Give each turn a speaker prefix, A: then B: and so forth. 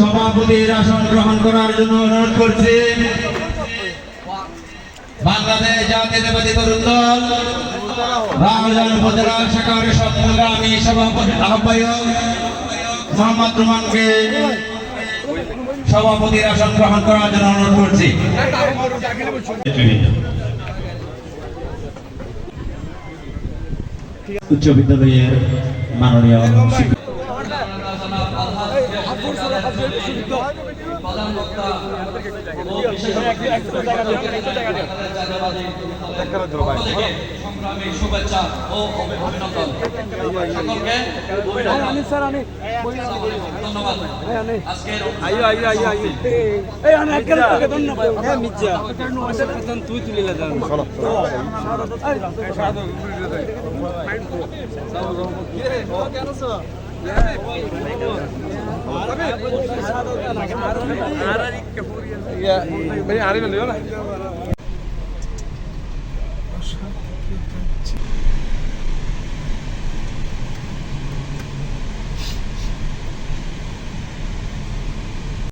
A: সভাপতির আসন গ্রহণ করার জন্য অনুরোধ করছি। বাংলাদেশ জাতীয়তাবাদী তরুণ দল রামজান শাখার সভাপতি আহ্বায়ক মোহাম্মদ রুমানকে সভাপতির আসন গ্রহণ করার জন্য অনুরোধ করছি। উচ্চ বিদ্যালয়ের মাননীয়
B: শুভেচ্ছা ও অভিনন্দন সকলকে ধন্যবাদ। আজকের
C: আইও আইও আইও আইও এই আমি তুই তুলিলা যান চলো आरिफ कपूर या भाई आरिफ ले
D: लो ना